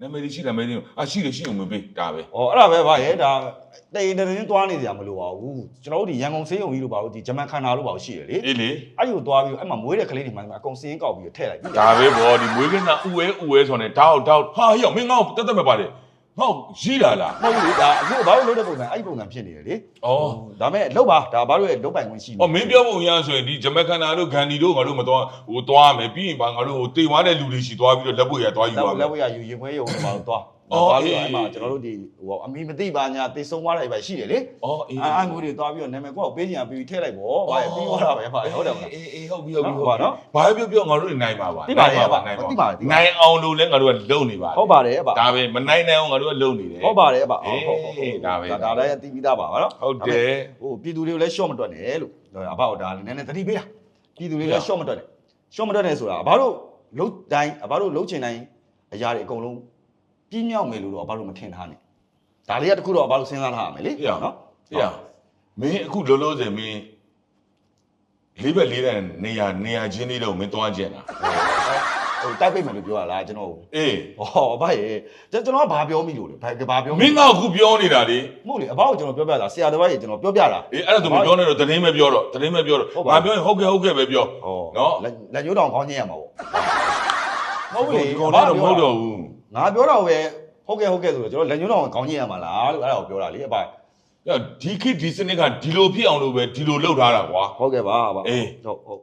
နာမည်ရှိတယ်မဲတင်အာရှိတယ်ရှိအောင်မပေးဒါပဲ။ဩအဲ့ဒါပဲဗျရဲ့ဒါတေးတေးတင်းသွားနေကြမလို့ပါဘူး။ကျွန်တော်တို့ဒီရန်ကုန်စေးရုံကြီးလို့ပါလို့ဒီဂျမန်ခန္ဓာလို့ပါလို့ရှိတယ်လေအေးလေ။အဲ့ဒီကိုသွားပြီးအဲ့မှာမွေးတဲ့ကလေးတွေမှအကုန်စင်းကောက်ပြီးထည့်လိုက်ပြီ။ဒါပဲဗောဒီမွေးကင်းသားဥဝဲဥဝဲဆိုနေတောက်တောက်ဟာဟေ့မင်းငါ့ကိုတက်တက်မဲ့ပါတယ် ငါ့ကိုရီးလာလားမဟုတ်ဘူးလေဒါအခုဘာလို့လုပ်တဲ့ပုံစံအဲ့ဒီပုံစံဖြစ်နေတယ်လေဩဒါမဲ့လောက်ပါဒါဘာလို့ရဲ့လုပ်ပိုင်ခွင့်ရှိနေ။အော်မင်းပြောဖို့ရဆိုရင်ဒီဂျမက်ခန္ဓာတို့ဂန်ဒီတို့ငါတို့မတော်ဟိုသွားမယ်ပြီးရင်ပါငါတို့ဟိုတေသွားတဲ့လူတွေရှိသွားပြီးတော့လက်ပွေရသွားယူလက်ပါမလက်ယ်ဝဲရယူရင်ခွဲရုံနဲ့ဘာလို့သွားအော် ဘာလို့အေးအဲ့မှာကျွန်တော်တို့ဒီဟိုအမီမသိပါညာတေဆုံးသွားတယ်ပဲရှိတယ်လေ။အော်အေးအာအမျိုးတွေသွားပြီးတော့နာမည်ကိုပေးချင်တာပြီးထည့်လိုက်ပေါ့ဘာပြီးသွားတာပဲပါဟုတ်တယ်မလားအေးအေးဟုတ်ပြီဟုတ်ပြီဟုတ်ပါနော်ဘာပြောပြောငါတို့နိုင်ပါပါသိပါတယ်နိုင်ပါသိနိုင်ပါပါသိပါတယ်သိပါတယ်နိုင်အောင်လို့လဲငါတို့ကလုံနေပါဟုတ်ပါတယ်ဗျဒါပဲမနိုင်နိုင်အောင်ငါတို့ကလုံနေတယ်ဟုတ်ပါတယ်ဗျအေးဟုတ်ဟုတ်ဟုတ်ဒါပဲဒါလည်းအတိပိသားပါပါနော်ဟုတ်တယ်ဟိုပြည်သူတွေကိုလည်းရှော့မတွက်နဲ့လို့အဘကိုဒါလည်းနည်းနည်းသတိပေးတာပြည်သူတွေလည်းရှော့မတွက်နဲ့ရှော့မတွက်နဲ့ဆိုတာအဘတို့လုံးတိုင်းအဘတို့လုံးချင်တိုင်းအရာတွေအကုန်လုံး ပြင်းမြောက်မယ်လို့တော့အဘတို့မထင်ထားနဲ့ဒါလေးကတခုတော့အဘတို့စဉ်းစားထားရမယ်လေနော်အေးရမင်းအခုလောလောဆယ်မင်းလေးဘက်လေးတဲ့နေရာနေရာချင်းလေးတော့မင်းသွားကြင်တာဟိုတိုက်ပိတ်မယ်လို့ပြောရလားကျွန်တော်အေးဟောအဘရေကျွန်တော်ကဘာပြောမိလို့လဲဘာဘာပြောမင်းကအခုပြောနေတာလေမဟုတ်လေအဘကိုကျွန်တော်ပြောပြတာဆရာတစ်ပတ်ရေကျွန်တော်ပြောပြတာအေးအဲ့ဒါဆိုမပြောနဲ့တော့တရင်ပဲပြောတော့တရင်ပဲပြောတော့ဟုတ်ပါငါပြောရင်ဟုတ်ကဲ့ဟုတ်ကဲ့ပဲပြောဟောနော်လက်လက်ညှိုးတောင်ခေါင်းချင်းရမှာပေါ့မဟုတ်လေဒီကောင်တော့မဟုတ်တော့ဘူး ငါပြောတော့ပဲဟုတ်ကဲ့ဟုတ်ကဲ့ဆိုတော့ကျွန်တော်လက်ညှိုးတောင်ခေါင်းချင်းရမှာလားလို့အဲ့ဒါကိုပြောတာလေအဘ။ဒီခေတ်ဒီစနစ်ကဒီလိုဖြစ်အောင်လို့ပဲဒီလိုလုပ်ထားတာကွာဟုတ်ကဲ့ပါအဘအေးဟုတ်ဟုတ်